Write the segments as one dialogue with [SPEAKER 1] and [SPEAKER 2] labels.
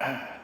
[SPEAKER 1] Uh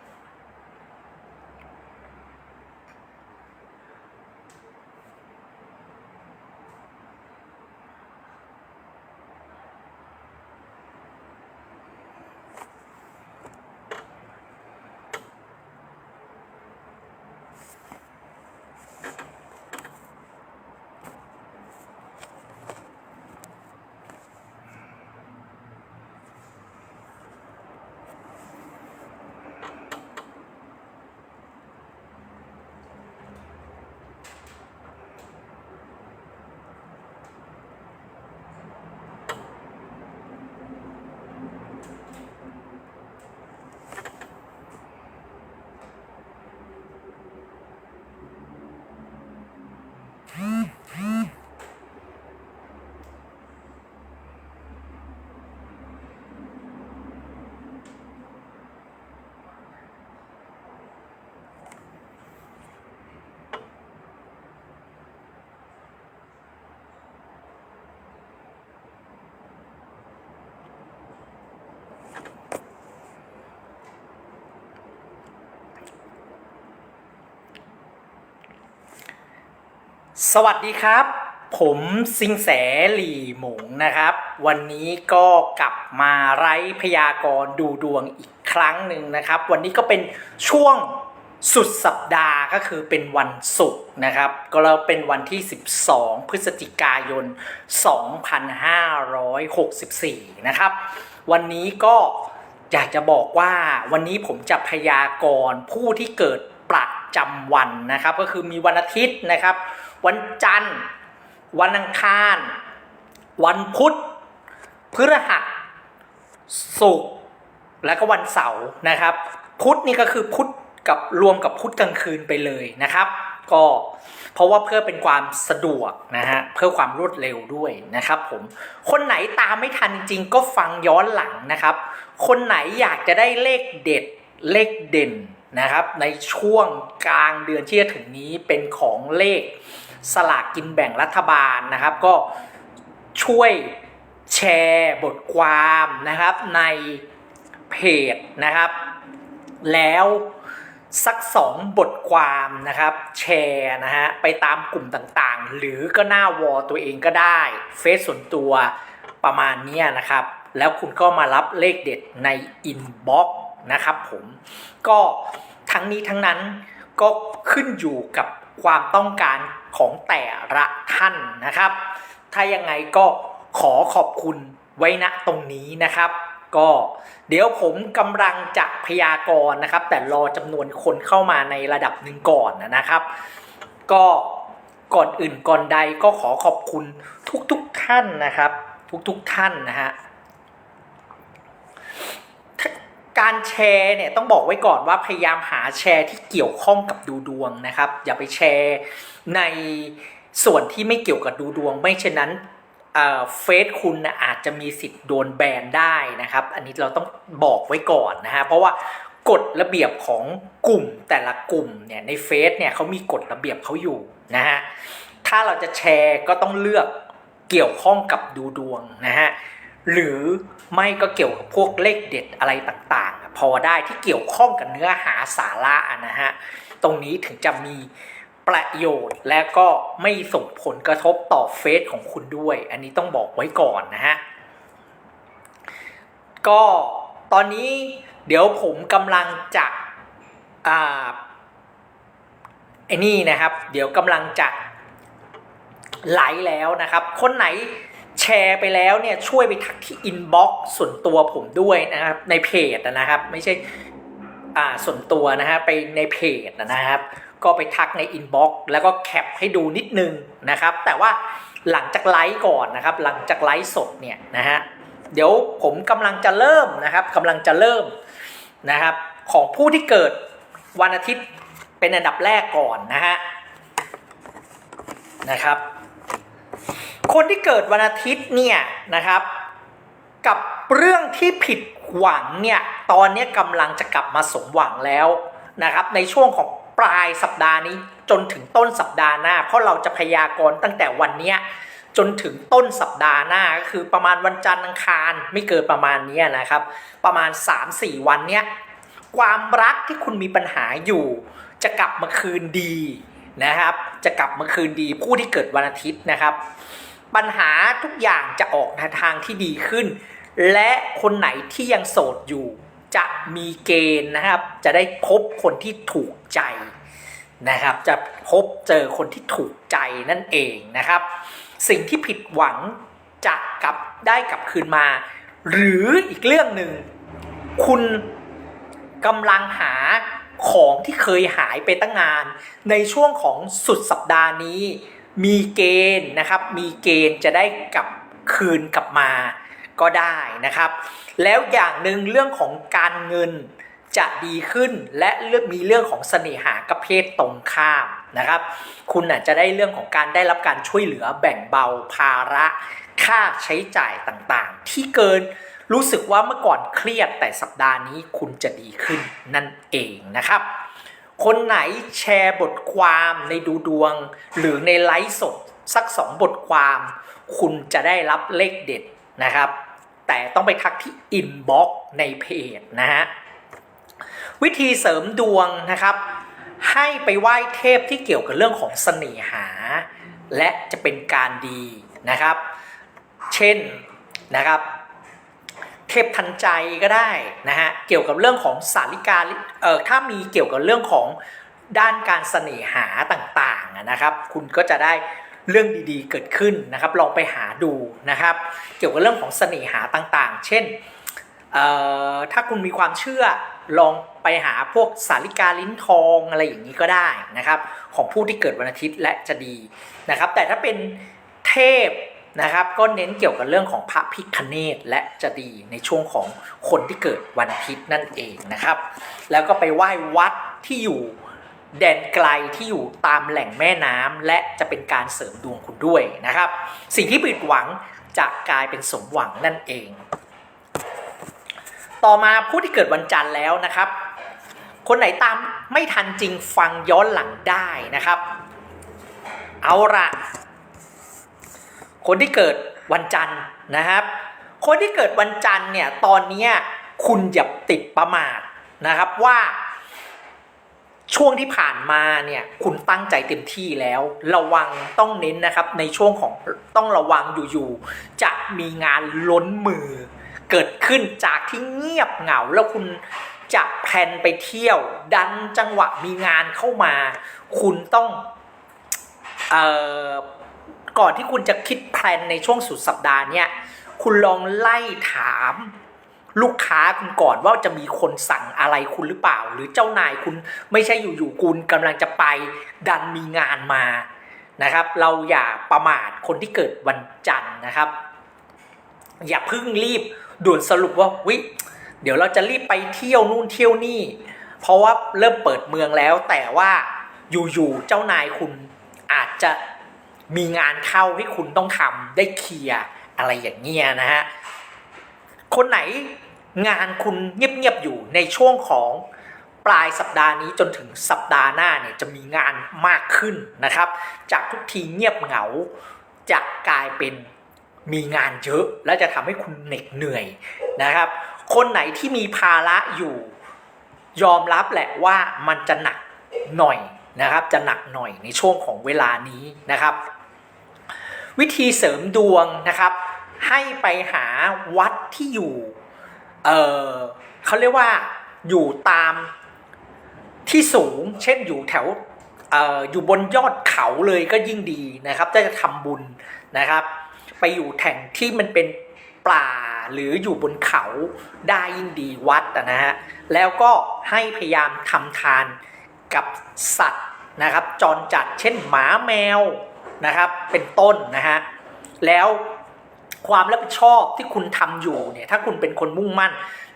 [SPEAKER 1] สวัสดีครับ ผมสิงแสหลี่หมงนะครับ วันนี้ก็กลับมาไร้พยากรณ์ดูดวงอีกครั้งหนึ่งนะครับ วันนี้ก็เป็นช่วงสุดสัปดาห์ก็คือเป็นวันศุกร์นะครับ ก็เราเป็นวันที่ 12 พฤศจิกายน 2564 นะครับ วันนี้ก็อยากจะบอกว่าวันนี้ผมจะพยากรณ์ผู้ที่เกิดประจำวันนะครับ ก็คือมีวันอาทิตย์นะครับ วันจันทร์ วันอังคาร วันพุธพฤหัสศุกร์แล้วก็วันเสาร์นะครับ พุธนี่ก็คือพุธกับรวมกับพุธกลางคืนไปเลยนะครับ ก็เพราะว่าเพื่อเป็นความสะดวกนะฮะเพื่อความรวดเร็วด้วยนะครับผมคนไหนตามไม่ทันจริงๆ ก็ฟังย้อนหลังนะครับ คนไหนอยากจะได้เลขเด็ดเลขเด่นนะครับ ในช่วงกลางเดือนที่จะถึงนี้เป็นของเลข สลากกินแบ่งรัฐบาลนะครับ ก็ช่วยแชร์บทความนะครับในเพจนะครับ แล้วสักสองบทความนะครับแชร์นะฮะไปตามกลุ่มต่างๆ หรือก็หน้าวอลตัวเองก็ได้ เฟซส่วนตัวประมาณนี้นะครับ แล้วคุณก็มารับเลขเด็ดในอินบ็อกซ์นะครับผมก็ทั้งนี้ทั้งนั้นก็ขึ้นอยู่กับ ความต้องการของแต่ละท่านนะครับ ถ้ายังไงก็ขอขอบคุณไว้ณตรงนี้นะครับ ก็เดี๋ยวผมกำลังจะพยากรณ์นะครับ แต่รอจำนวนคนเข้ามาในระดับหนึ่งก่อนนะครับ ก็ก่อนอื่นก่อนใดก็ขอขอบคุณทุกๆทท่านนะครับ ทุกๆทท่านนะฮะ การแชร์เนี่ยต้องบอกไว้ก่อนว่าพยายามหาแชร์ที่เกี่ยวข้องกับดูดวงนะครับ อย่าไปแชร์ในส่วนที่ไม่เกี่ยวกับดูดวง ไม่เช่นนั้นเฟซคุณนะอาจจะมีสิทธิ์โดนแบนได้นะครับ อันนี้เราต้องบอกไว้ก่อนนะฮะเพราะว่ากฎระเบียบของกลุ่มแต่ละกลุ่มเนี่ยในเฟซเนี่ยเขามีกฎระเบียบเขาอยู่นะฮะถ้าเราจะแชร์ก็ต้องเลือกเกี่ยวข้องกับดูดวงนะฮะ หรือไม่ก็เกี่ยวกับพวกเลขเด็ดอะไรต่างๆ พอได้ที่เกี่ยวข้องกับเนื้อหาสาระอะนะฮะ ตรงนี้ถึงจะมีประโยชน์และก็ไม่ส่งผลกระทบต่อเฟซของคุณด้วย อันนี้ต้องบอกไว้ก่อนนะฮะ ก็ตอนนี้เดี๋ยวผมกำลังจะอ่าไอ้นี่นะครับ เดี๋ยวกำลังจะไลฟ์แล้วนะครับ คนไหน แชร์ไปแล้วเนี่ยช่วยไปทักที่อินบ็อกซ์ส่วนตัวผมด้วยนะครับในเพจนะครับ ไม่ใช่อ่าส่วนตัวนะฮะไปในเพจนะครับ ก็ไปทักในอินบ็อกซ์แล้วก็แคปให้ดูนิดนึงนะครับ แต่ว่าหลังจากไลฟ์ก่อนนะครับ หลังจากไลฟ์สดเนี่ยนะฮะเดี๋ยวผมกำลังจะเริ่มนะครับกำลังจะเริ่มนะครับ ของผู้ที่เกิดวันอาทิตย์เป็นอันดับแรกก่อนนะฮะนะครับ คนที่เกิดวันอาทิตย์เนี่ยนะครับ กับเรื่องที่ผิดหวังเนี่ยตอนนี้กำลังจะกลับมาสมหวังแล้วนะครับในช่วงของปลายสัปดาห์นี้จนถึงต้นสัปดาห์หน้า เพราะเราจะพยากรณ์ตั้งแต่วันนี้จนถึงต้นสัปดาห์หน้าก็คือประมาณวันจันทร์อังคารไม่เกินประมาณนี้นะครับ ประมาณ 3-4 วันเนี้ยความรักที่คุณมีปัญหาอยู่ จะกลับมาคืนดีนะครับ จะกลับมาคืนดีผู้ที่เกิดวันอาทิตย์นะครับ ปัญหาทุกอย่างจะออกในทางที่ดีขึ้น และคนไหนที่ยังโสดอยู่ จะมีเกณฑ์นะครับ จะได้พบคนที่ถูกใจนะครับ จะพบเจอคนที่ถูกใจนั่นเองนะครับ สิ่งที่ผิดหวังจะกลับได้กลับคืนมา หรืออีกเรื่องหนึ่งคุณกำลังหาของที่เคยหายไปตั้งนาน ในช่วงของสุดสัปดาห์นี้ มีเกณฑ์นะครับ มีเกณฑ์จะได้กลับคืนกลับมาก็ได้นะครับ แล้วอย่างหนึ่งเรื่องของการเงินจะดีขึ้นและเรื่องมีเรื่องของเสน่หากับเพศตรงข้ามนะครับ คุณอาจจะได้เรื่องของการได้รับการช่วยเหลือแบ่งเบาภาระค่าใช้จ่ายต่างๆ ที่เกินรู้สึกว่าเมื่อก่อนเครียดแต่สัปดาห์นี้คุณจะดีขึ้นนั่นเองนะครับ คนไหนแชร์บทความในดูดวง หรือในไลฟ์สดสักสองบทความ คุณจะได้รับเลขเด็ดนะครับ แต่ต้องไปทักที่อินบ็อกในเพจนะฮะวิธีเสริมดวงนะครับ ให้ไปไหว้เทพที่เกี่ยวกับเรื่องของเสน่หา และจะเป็นการดีนะครับ เช่นนะครับ ทพทันใจก็ได้นะฮะเกี่ยวกับเรื่องของสาริกาเอ่อถ้ามีเกี่ยวกับเรื่องของด้านการเสน่หาต่างๆนะครับ คุณก็จะได้เรื่องดีๆ เกิดขึ้นนะครับ ลองไปหาดูนะครับ เกี่ยวกับเรื่องของเสน่หาต่างๆ เช่นถ้าคุณมีความเชื่อลองไปหาพวกสาริกาลิ้นทองอะไรอย่างนี้ก็ได้นะครับ ของผู้ที่เกิดวันอาทิตย์และจะดีนะครับ แต่ถ้าเป็นเทพ นะครับก็เน้นเกี่ยวกับเรื่องของพระพิคเนตและจะดีในช่วงของคนที่เกิดวันอาทิตย์นั่นเองนะครับ แล้วก็ไปไหว้วัดที่อยู่แดนไกลที่อยู่ตามแหล่งแม่น้ำและจะเป็นการเสริมดวงคุณด้วยนะครับ สิ่งที่ผิดหวังจะกลายเป็นสมหวังนั่นเอง ต่อมาผู้ที่เกิดวันจันทร์แล้วนะครับ คนไหนตามไม่ทันจริงฟังย้อนหลังได้นะครับ เอาละ คนที่เกิดวันจันทร์นะครับ คนที่เกิดวันจันทร์เนี่ยตอนนี้คุณอย่าติดประมาทนะครับว่าช่วงที่ผ่านมาเนี่ยคุณตั้งใจเต็มที่แล้ว ระวังต้องเน้นนะครับในช่วงของต้องระวังอยู่ๆจะมีงานล้นมือ เกิดขึ้นจากที่เงียบเหงาแล้วคุณจะแพลนไปเที่ยว ดันจังหวะมีงานเข้ามา คุณต้องเอ่อ ก่อนที่คุณจะคิดแพลนในช่วงสุดสัปดาห์เนี่ยคุณลองไล่ถาม ลูกค้าคุณก่อนว่าจะมีคนสั่งอะไรคุณหรือเปล่า หรือเจ้านายคุณไม่ใช่อยู่ๆคุณกำลังจะไปดันมีงานมานะครับ เราอย่าประมาทคนที่เกิดวันจันทร์นะครับ อย่าเพิ่งรีบด่วนสรุปว่าวิเดี๋ยวเราจะรีบไปเที่ยวนู่นเที่ยวนี่ เพราะว่าเริ่มเปิดเมืองแล้วแต่ว่าอยู่ๆเจ้านายคุณอาจจะ มีงานเข้าที่คุณต้องทำได้เคลียร์อะไรอย่างเงี้ยนะฮะ คนไหนงานคุณเงียบๆอยู่ในช่วงของปลายสัปดาห์นี้จนถึงสัปดาห์หน้าเนี่ยจะมีงานมากขึ้นนะครับ จากทุกทีเงียบเหงาจะกลายเป็นมีงานเยอะ และจะทำให้คุณเหน็ดเหนื่อยนะครับ คนไหนที่มีภาระอยู่ยอมรับแหละว่ามันจะหนักหน่อยนะครับ จะหนักหน่อยในช่วงของเวลานี้นะครับ วิธีเสริมดวงนะครับ ให้ไปหาวัดที่อยู่ เออเขาเรียกว่าอยู่ตามที่สูง เช่นอยู่แถวเอออยู่บนยอดเขาเลยก็ยิ่งดีนะครับถ้าจะทำบุญนะครับ ไปอยู่แห่งที่มันเป็นป่าหรืออยู่บนเขาได้ยิ่งดีวัดนะฮะแล้วก็ให้พยายามทำทานกับสัตว์นะครับ จรจัดเช่นหมาแมว นะครับ เป็นต้นนะฮะ แล้วความรับผิดชอบที่คุณทำอยู่เนี่ย ถ้าคุณเป็นคนมุ่งมั่น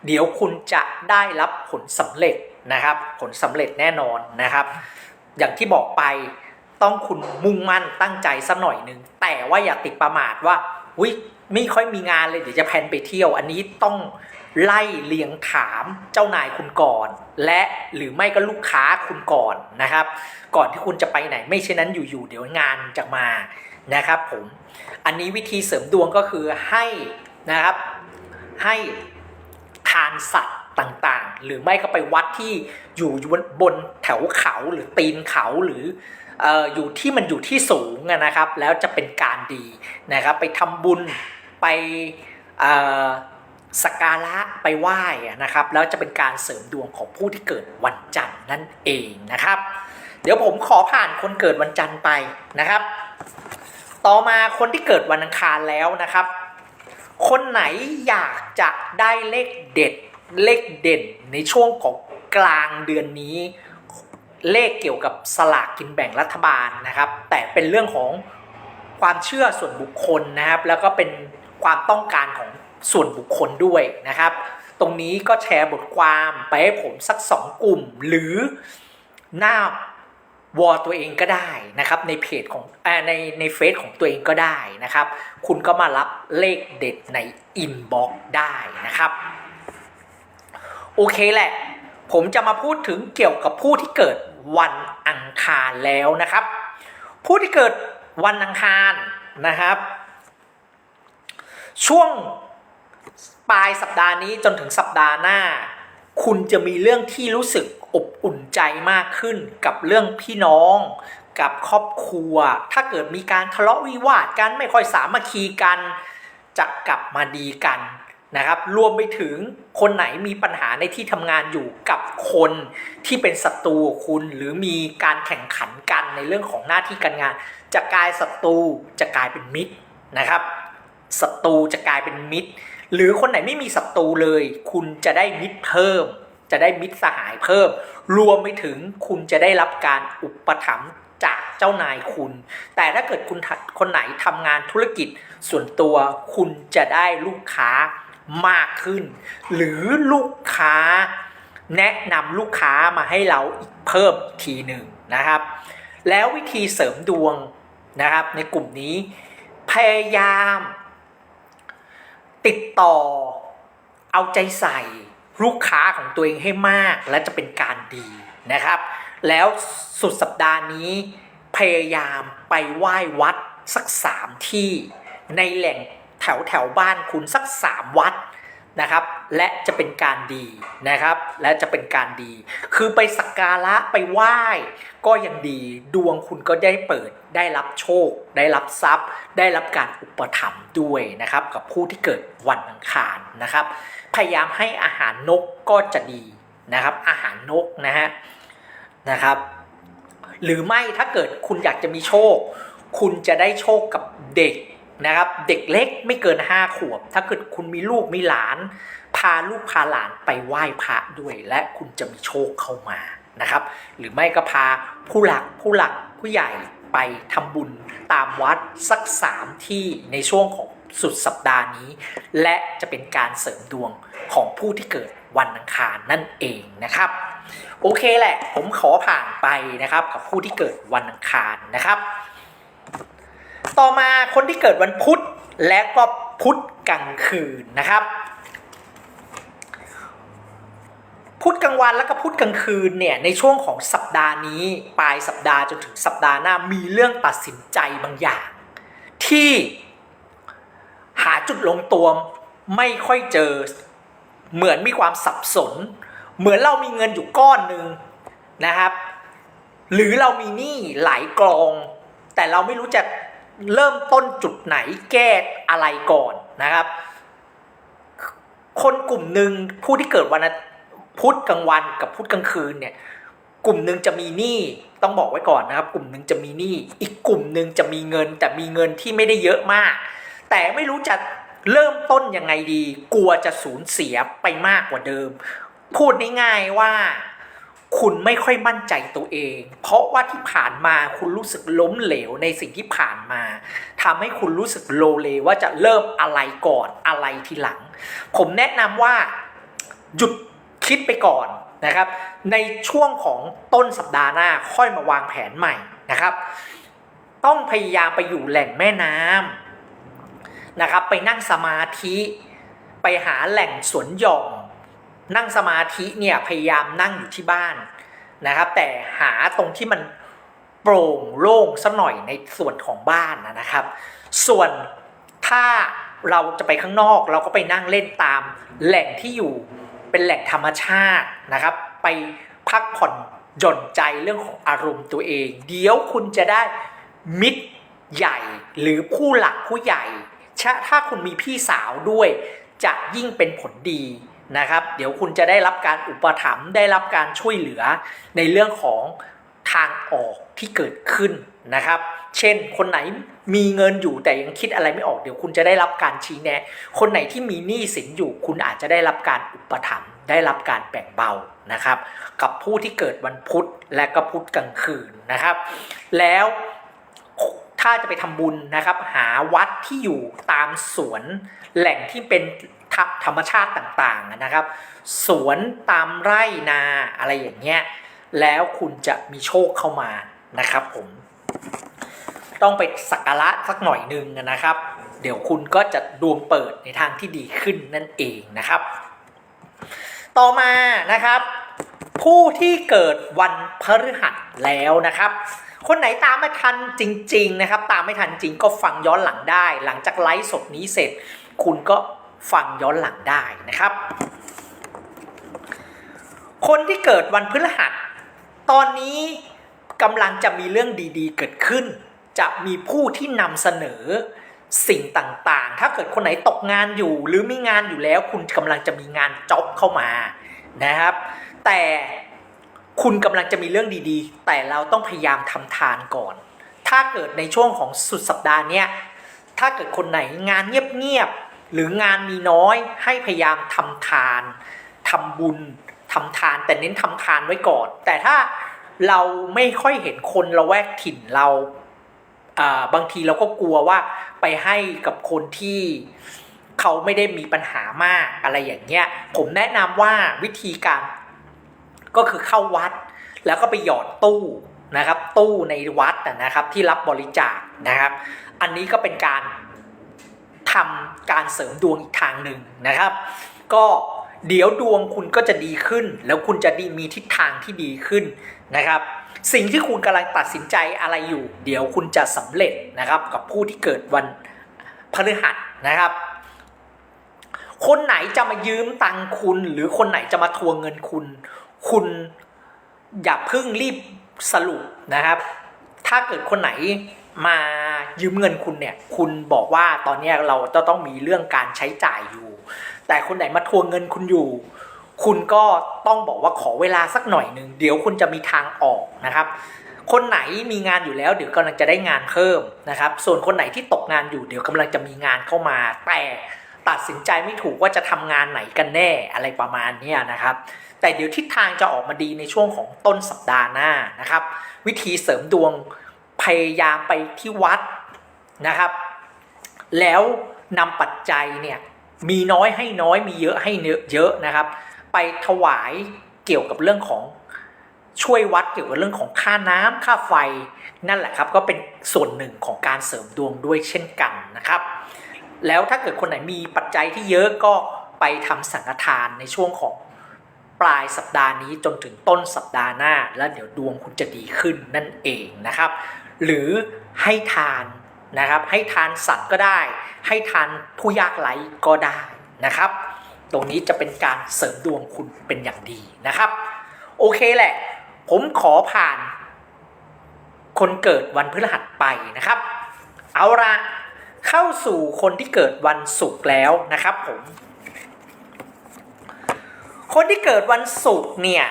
[SPEAKER 1] เดี๋ยวคุณจะได้รับผลสำเร็จนะครับ ผลสำเร็จแน่นอนนะครับ อย่างที่บอกไปต้องคุณมุ่งมั่นตั้งใจสักหน่อยหนึ่งแต่ว่าอย่าติดประมาทว่าอุ้ยไม่ค่อยมีงานเลยเดี๋ยวจะแพนไปเที่ยว อันนี้ต้อง ไล่เลียงถามเจ้านายคุณก่อน และหรือไม่ก็ลูกค้าคุณก่อนนะครับ ก่อนที่คุณจะไปไหน ไม่เช่นนั้นอยู่ๆเดี๋ยวงานจะมานะครับผมอันนี้วิธีเสริมดวงก็คือให้นะครับให้ทานสัตว์ต่างๆ หรือไม่ก็ไปวัดที่อยู่บนแถวเขาหรือตีนเขาหรืออยู่ที่มันอยู่ที่สูงนะครับ แล้วจะเป็นการดีนะครับ ไปทำบุญไปอ สักการะไปไหว้นะครับ แล้วจะเป็นการเสริมดวงของผู้ที่เกิดวันจันทร์นั่นเองนะครับ เดี๋ยวผมขอผ่านคนเกิดวันจันทร์ไปนะครับ ต่อมาคนที่เกิดวันอังคารแล้วนะครับ คนไหนอยากจะได้เลขเด็ดเลขเด่นในช่วงของกลางเดือนนี้ เลขเกี่ยวกับสลากกินแบ่งรัฐบาลนะครับ แต่เป็นเรื่องของความเชื่อส่วนบุคคลนะครับ แล้วก็เป็นความต้องการของ ส่วนบุคคลด้วยนะครับ ตรงนี้ก็แชร์บทความไปให้ผมสักสองกลุ่ม หรือหน้าวอลตัวเองก็ได้นะครับในเพจของออในในเฟซของตัวเองก็ได้นะครับ คุณก็มารับเลขเด็ดในอินบ็อกซ์ได้นะครับ โอเคแหละ ผมจะมาพูดถึงเกี่ยวกับผู้ที่เกิดวันอังคารแล้วนะครับ ผู้ที่เกิดวันอังคารนะครับ ช่วง ปลายสัปดาห์นี้จนถึงสัปดาห์หน้า คุณจะมีเรื่องที่รู้สึกอบอุ่นใจมากขึ้นกับเรื่องพี่น้อง กับครอบครัว ถ้าเกิดมีการทะเลาะวิวาทกันไม่ค่อยสามัคคีกันจะกลับมาดีกันนะครับรวมไปถึงคนไหนมีปัญหาในที่ทำงานอยู่กับคนที่เป็นศัตรูคุณหรือมีการแข่งขันกันในเรื่องของหน้าที่การงาน จะกลายศัตรูจะกลายเป็นมิตรนะครับศัตรูจะกลายเป็นมิตร หรือคนไหนไม่มีศัตรูเลย คุณจะได้มิตรเพิ่ม จะได้มิตรสหายเพิ่ม รวมไปถึงคุณจะได้รับการอุปถัมภ์จากเจ้านายคุณ แต่ถ้าเกิดคุณทำคนไหนทำงานธุรกิจส่วนตัวคุณจะได้ลูกค้ามากขึ้น หรือลูกค้าแนะนำลูกค้ามาให้เราอีกเพิ่มทีหนึ่งนะครับ แล้ววิธีเสริมดวงนะครับในกลุ่มนี้ พยายาม ติดต่อ เอาใจใส่ลูกค้าของตัวเองให้มาก และจะเป็นการดีนะครับ แล้วสุดสัปดาห์นี้ พยายามไปไหว้วัดสักสามที่ ในแหล่งแถวแถวบ้านคุณสักสามวัด นะครับ และจะเป็นการดีนะครับ และจะเป็นการดี คือไปสักการะไปไหว้ ก็ยังดีดวงคุณก็ได้เปิด ได้รับโชค ได้รับทรัพย์ ได้รับการอุปถัมภ์ด้วยนะครับ กับผู้ที่เกิดวันอังคารนะครับ พยายามให้อาหารนกก็จะดีนะครับ อาหารนกนะฮะนะครับหรือไม่ถ้าเกิดคุณอยากจะมีโชค คุณจะได้โชคกับเด็ก นะครับเด็กเล็กไม่เกินห้าขวบ ถ้าเกิดคุณมีลูกมีหลาน พาลูกพาหลานไปไหว้พระด้วย และคุณจะมีโชคเข้ามานะครับ หรือไม่ก็พาผู้หลักผู้หลักผู้ใหญ่ไปทำบุญตามวัดสักสามที่ในช่วงของสุดสัปดาห์นี้ และจะเป็นการเสริมดวงของผู้ที่เกิดวันอังคารนั่นเองนะครับ โอเคแหละผมขอผ่านไปนะครับกับผู้ที่เกิดวันอังคารนะครับ ต่อมาคนที่เกิดวันพุธและก็พุธกลางคืนนะครับ พุธกลางวันและก็พุธกลางคืนเนี่ยในช่วงของสัปดาห์นี้ ปลายสัปดาห์จนถึงสัปดาห์หน้ามีเรื่องตัดสินใจบางอย่าง ที่หาจุดลงตัวไม่ค่อยเจอเหมือนมีความสับสน เหมือนเรามีเงินอยู่ก้อนหนึ่งนะครับ หรือเรามีหนี้หลายกอง แต่เราไม่รู้จะ เริ่มต้นจุดไหนแก้อะไรก่อนนะครับ คนกลุ่มหนึ่งผู้ที่เกิดวันพุธกลางวันกับพุธกลางคืนเนี่ยกลุ่มหนึ่งจะมีหนี้ต้องบอกไว้ก่อนนะครับ กลุ่มหนึ่งจะมีหนี้อีกกลุ่มหนึ่งจะมีเงิน แต่มีเงินที่ไม่ได้เยอะมาก แต่ไม่รู้จะเริ่มต้นยังไงดี กลัวจะสูญเสียไปมากกว่าเดิม พูดง่ายๆว่า คุณไม่ค่อยมั่นใจตัวเอง เพราะว่าที่ผ่านมาคุณรู้สึกล้มเหลวในสิ่งที่ผ่านมาทำให้คุณรู้สึกโลเลว่าจะเริ่มอะไรก่อนอะไรทีหลัง ผมแนะนำว่าหยุดคิดไปก่อนนะครับ ในช่วงของต้นสัปดาห์หน้าค่อยมาวางแผนใหม่นะครับ ต้องพยายามไปอยู่แหล่งแม่น้ำนะครับ ไปนั่งสมาธิ ไปหาแหล่งสวนหย่อม นั่งสมาธิเนี่ยพยายามนั่งอยู่ที่บ้านนะครับ แต่หาตรงที่มันโปร่งโล่งสักหน่อยในส่วนของบ้านนะครับ ส่วนถ้าเราจะไปข้างนอกเราก็ไปนั่งเล่นตามแหล่งที่อยู่เป็นแหล่งธรรมชาตินะครับ ไปพักผ่อนหย่อนใจเรื่องของอารมณ์ตัวเอง เดี๋ยวคุณจะได้มิตรใหญ่หรือผู้หลักผู้ใหญ่ชะถ้าคุณมีพี่สาวด้วยจะยิ่งเป็นผลดี นะครับ เดี๋ยวคุณจะได้รับการอุปถัมภ์ได้รับการช่วยเหลือในเรื่องของทางออกที่เกิดขึ้นนะครับ เช่น คนไหนมีเงินอยู่แต่ยังคิดอะไรไม่ออกเดี๋ยวคุณจะได้รับการชี้แนะ คนไหนที่มีหนี้สินอยู่ คุณอาจจะได้รับการอุปถัมภ์ได้รับการแบ่งเบานะครับ กับผู้ที่เกิดวันพุธและก็พุธกลางคืนนะครับ แล้วถ้าจะไปทำบุญนะครับ หาวัดที่อยู่ตามสวนแหล่งที่เป็น ธรรมชาติต่างๆนะครับ สวนตามไร่นาอะไรอย่างเงี้ยแล้วคุณจะมีโชคเข้ามานะครับผม ต้องไปสักการะสักหน่อยนึงนะครับ เดี๋ยวคุณก็จะดวงเปิดในทางที่ดีขึ้นนั่นเองนะครับ ต่อมานะครับ ผู้ที่เกิดวันพฤหัสแล้วนะครับคนไหนตามไม่ทันจริง ๆ นะครับ ตามไม่ทันจริงก็ฟังย้อนหลังได้ หลังจากไลฟ์สดนี้เสร็จ คุณก็ ฟังย้อนหลังได้นะครับ คนที่เกิดวันพฤหัส ตอนนี้กำลังจะมีเรื่องดีๆ เกิดขึ้น จะมีผู้ที่นำเสนอสิ่งต่างๆ ถ้าเกิดคนไหนตกงานอยู่ หรือมีงานอยู่แล้ว คุณกำลังจะมีงานจ็อบเข้ามานะครับ แต่คุณกำลังจะมีเรื่องดีๆ แต่เราต้องพยายามทำทานก่อน ถ้าเกิดในช่วงของสุดสัปดาห์เนี้ยถ้าเกิดคนไหนงานเงียบๆ หรืองานมีน้อยให้พยายามทำทานทำบุญทำทาน แต่เน้นทำทานไว้ก่อน แต่ถ้าเราไม่ค่อยเห็นคนละแวกถิ่นเราบางทีเราก็กลัวว่าไปให้กับคนที่เขาไม่ได้มีปัญหามากอะไรอย่างเงี้ย ผมแนะนำว่าวิธีการก็คือเข้าวัด แล้วก็ไปหยอดตู้นะครับ ตู้ในวัดนะครับที่รับบริจาคนะครับ อันนี้ก็เป็นการ ทำการเสริมดวงอีกทางหนึ่งนะครับ ก็เดี๋ยวดวงคุณก็จะดีขึ้น แล้วคุณจะดีมีทิศทางที่ดีขึ้นนะครับ สิ่งที่คุณกำลังตัดสินใจอะไรอยู่ เดี๋ยวคุณจะสำเร็จนะครับ กับผู้ที่เกิดวันพฤหัสนะครับ คนไหนจะมายืมตังค์คุณ หรือคนไหนจะมาทวงเงินคุณ คุณอย่าเพิ่งรีบสรุปนะครับ ถ้าเกิดคนไหน มายืมเงินคุณเนี่ย คุณบอกว่าตอนนี้เราจะต้องมีเรื่องการใช้จ่ายอยู่ แต่คนไหนมาทวงเงินคุณอยู่ คุณก็ต้องบอกว่าขอเวลาสักหน่อยหนึ่งเดี๋ยวคุณจะมีทางออกนะครับ คนไหนมีงานอยู่แล้วเดี๋ยวกำลังจะได้งานเพิ่มนะครับ ส่วนคนไหนที่ตกงานอยู่เดี๋ยวกำลังจะมีงานเข้ามา แต่ตัดสินใจไม่ถูกว่าจะทำงานไหนกันแน่อะไรประมาณนี้นะครับแต่เดี๋ยวทิศทางจะออกมาดีในช่วงของต้นสัปดาห์หน้านะครับ วิธีเสริมดวง พยายามไปที่วัดนะครับ แล้วนำปัจจัยเนี่ยมีน้อยให้น้อยมีเยอะให้เยอะนะครับ ไปถวายเกี่ยวกับเรื่องของช่วยวัดเกี่ยวกับเรื่องของค่าน้ำค่าไฟนั่นแหละครับ ก็เป็นส่วนหนึ่งของการเสริมดวงด้วยเช่นกันนะครับ แล้วถ้าเกิดคนไหนมีปัจจัยที่เยอะก็ไปทำสังฆทานในช่วงของปลายสัปดาห์นี้จนถึงต้นสัปดาห์หน้า แล้วเดี๋ยวดวงคุณจะดีขึ้นนั่นเองนะครับ หรือให้ทานนะครับ ให้ทานสัตว์ก็ได้ ให้ทานผู้ยากไร้ก็ได้นะครับ ตรงนี้จะเป็นการเสริมดวงคุณเป็นอย่างดีนะครับ โอเคแหละ ผมขอผ่าน คนเกิดวันพฤหัสไปนะครับ เอาละเข้าสู่คนที่เกิดวันศุกร์แล้วนะครับผมคนที่เกิดวันศุกร์เนี่ย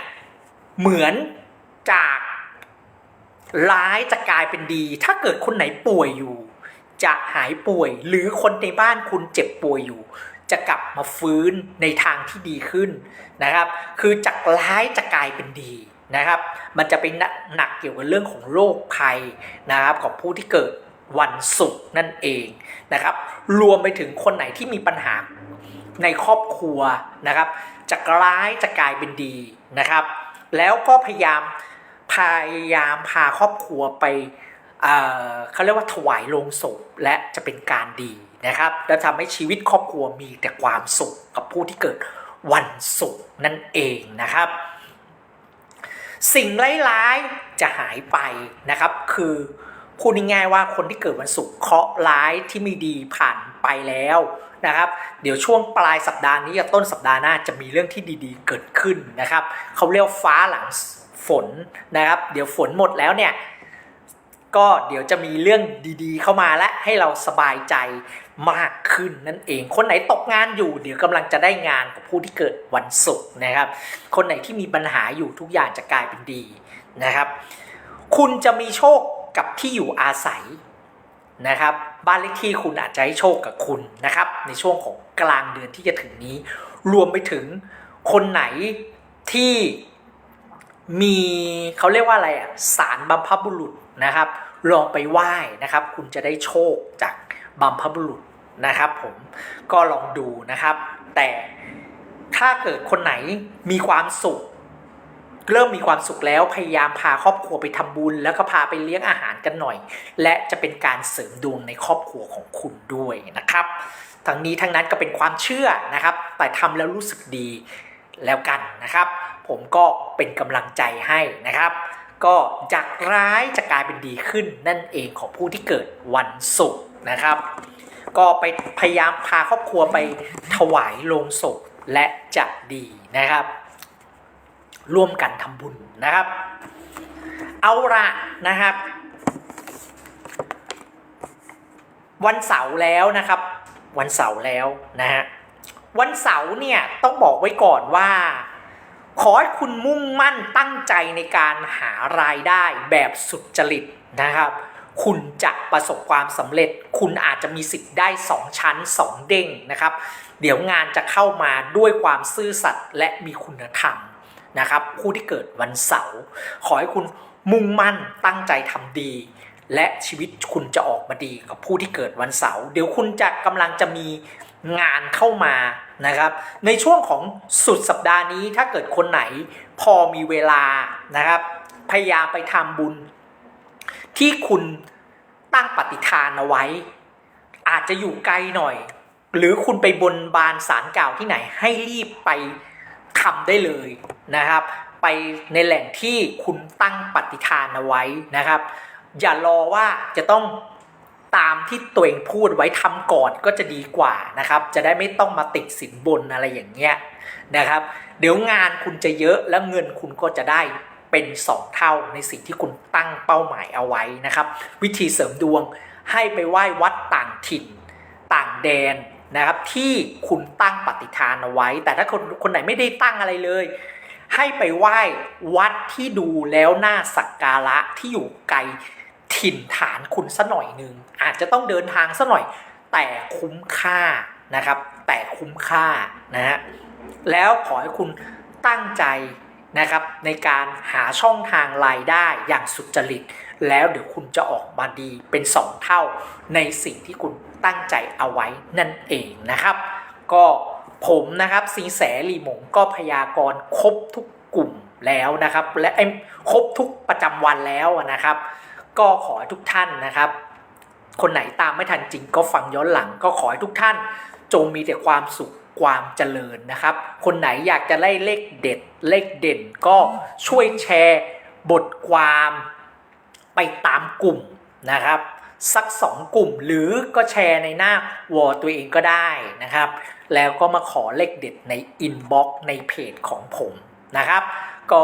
[SPEAKER 1] เหมือนจาก ร้ายจะกลายเป็นดี ถ้าเกิดคนไหนป่วยอยู่ จะหายป่วย หรือคนในบ้านคุณเจ็บป่วยอยู่ จะกลับมาฟื้นในทางที่ดีขึ้นนะครับ คือจากร้ายจะกลายเป็นดีนะครับ มันจะเป็นหนักเกี่ยวกับเรื่องของโรคภัยนะครับของผู้ที่เกิดวันศุกร์นั่นเองนะครับ รวมไปถึงคนไหนที่มีปัญหาในครอบครัวนะครับจากร้ายจะกลายเป็นดีนะครับ แล้วก็พยายาม พยายามพาครอบครัวไปเเขาเรียกว่าถวายโลงศพและจะเป็นการดีนะครับ แล้วทำให้ชีวิตครอบครัวมีแต่ความสุขกับผู้ที่เกิดวันศุกร์นั่นเองนะครับ สิ่งร้ายๆจะหายไปนะครับ คือพูดง่ายๆว่าคนที่เกิดวันศุกร์เคราะห์ร้ายที่ไม่ดีผ่านไปแล้วนะครับ เดี๋ยวช่วงปลายสัปดาห์นี้กับต้นสัปดาห์หน้าจะมีเรื่องที่ดีๆ เกิดขึ้นนะครับเขาเรียกว่าฟ้าหลัง ฝนนะครับ เดี๋ยวฝนหมดแล้วเนี่ยก็เดี๋ยวจะมีเรื่องดีๆ เข้ามาและให้เราสบายใจมากขึ้นนั่นเอง คนไหนตกงานอยู่ เดี๋ยวกำลังจะได้งานกับผู้ที่เกิดวันศุกร์นะครับ คนไหนที่มีปัญหาอยู่ทุกอย่างจะกลายเป็นดีนะครับ คุณจะมีโชคกับที่อยู่อาศัยนะครับ บ้านเลขที่คุณอาจจะให้โชคกับคุณนะครับ ในช่วงของกลางเดือนที่จะถึงนี้ รวมไปถึงคนไหนที่ มีเขาเรียกว่าอะไรอะสารบัมพบุรุษนะครับ ลองไปไหว้นะครับ คุณจะได้โชคจากบัมพบุรุษนะครับ ผมก็ลองดูนะครับ แต่ถ้าเกิดคนไหนมีความสุข เริ่มมีความสุขแล้วพยายามพาครอบครัวไปทำบุญ แล้วก็พาไปเลี้ยงอาหารกันหน่อย และจะเป็นการเสริมดวงในครอบครัวของคุณด้วยนะครับ ทั้งนี้ทั้งนั้นก็เป็นความเชื่อนะครับ แต่ทำแล้วรู้สึกดีแล้วกันนะครับ ผมก็เป็นกำลังใจให้นะครับ ก็จากร้ายจะกลายเป็นดีขึ้นนั่นเองของผู้ที่เกิดวันศุกร์นะครับ ก็ไปพยายามพาครอบครัวไปถวายโลงศพและจะดีนะครับ ร่วมกันทำบุญนะครับ เอาละนะครับ วันเสาร์แล้วนะครับ วันเสาร์แล้วนะฮะวันเสาร์เนี่ยต้องบอกไว้ก่อนว่า ขอให้คุณมุ่งมั่นตั้งใจในการหารายได้แบบสุดจริตนะครับ คุณจะประสบความสำเร็จ คุณอาจจะมีสิทธิ์ได้ 2 ชั้น 2 เด้งนะครับ เดี๋ยวงานจะเข้ามาด้วยความซื่อสัตย์และมีคุณธรรมนะครับ ผู้ที่เกิดวันเสาร์ขอให้คุณมุ่งมั่นตั้งใจทำดี และชีวิตคุณจะออกมาดีกับผู้ที่เกิดวันเสาร์เดี๋ยวคุณจะกำลังจะมี งานเข้ามานะครับ ในช่วงของสุดสัปดาห์นี้ถ้าเกิดคนไหนพอมีเวลานะครับ พยายามไปทำบุญ ที่คุณตั้งปฏิทานเอาไว้ อาจจะอยู่ไกลหน่อย หรือคุณไปบนบานสารกล่าวที่ไหนให้รีบไปทำได้เลยนะครับ ไปในแหล่งที่คุณตั้งปฏิทานเอาไว้นะครับ อย่ารอว่าจะต้อง ตามที่ตัวเองพูดไว้ทำก่อนก็จะดีกว่านะครับ จะได้ไม่ต้องมาติดสินบนอะไรอย่างเงี้ยนะครับ เดี๋ยวงานคุณจะเยอะแล้วเงินคุณก็จะได้เป็น 2 เท่าในสิ่งที่คุณตั้งเป้าหมายเอาไว้นะครับ วิธีเสริมดวงให้ไปไหว้วัดต่างถิ่น ต่างแดนนะครับที่คุณตั้งปฏิทานเอาไว้ แต่ถ้าคนคนไหนไม่ได้ตั้งอะไรเลย ให้ไปไหว้วัดที่ดูแล้วน่าสักการะที่อยู่ไกล ถิ่นฐานคุณสัหน่อยหนึ่งอาจจะต้องเดินทางสัหน่อย แต่คุ้มค่านะครับ แต่คุ้มค่านะฮะแล้วขอให้คุณตั้งใจนะครับในการหาช่องทางรายได้อย่างสุจริต แล้วเดี๋ยวคุณจะออกมาดีเป็น 2 เท่าในสิ่งที่คุณตั้งใจเอาไว้นั่นเองนะครับ ก็ผมนะครับสิงแสลีหมงก็พยากรณ์ครบทุกกลุ่มแล้วนะครับ และครบทุกประจำวันแล้วนะครับ ก็ขอให้ทุกท่านนะครับ คนไหนตามไม่ทันจริงก็ฟังย้อนหลัง ก็ขอให้ทุกท่าน จงมีแต่ความสุขความเจริญนะครับ คนไหนอยากจะไล่เลขเด็ดเลขเด่นก็ช่วยแชร์บทความไปตามกลุ่มนะครับสักสองกลุ่มหรือก็แชร์ในหน้าวอลตัวเองก็ได้นะครับ แล้วก็มาขอเลขเด็ดในอินบ็อกซ์ในเพจของผมนะครับ ก็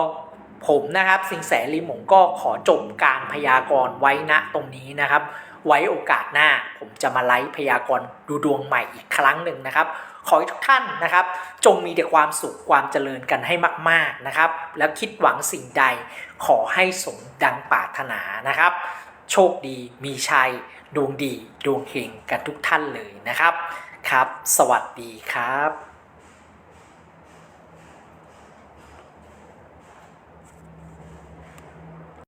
[SPEAKER 1] ผมนะครับสิงแสลีหมงก็ขอจบการพยากรณ์ไว้ณตรงนี้นะครับ ไว้โอกาสหน้าผมจะมาไลฟ์พยากรณ์ดูดวงใหม่อีกครั้งหนึ่งนะครับ ขอให้ทุกท่านนะครับ จงมีแต่ความสุขความเจริญกันให้มาก ๆนะครับ แล้วคิดหวังสิ่งใด ขอให้สมดังปรารถนานะครับ โชคดีมีชัย ดวงดี ดวงเฮงกันทุกท่านเลยนะครับครับ สวัสดีครับ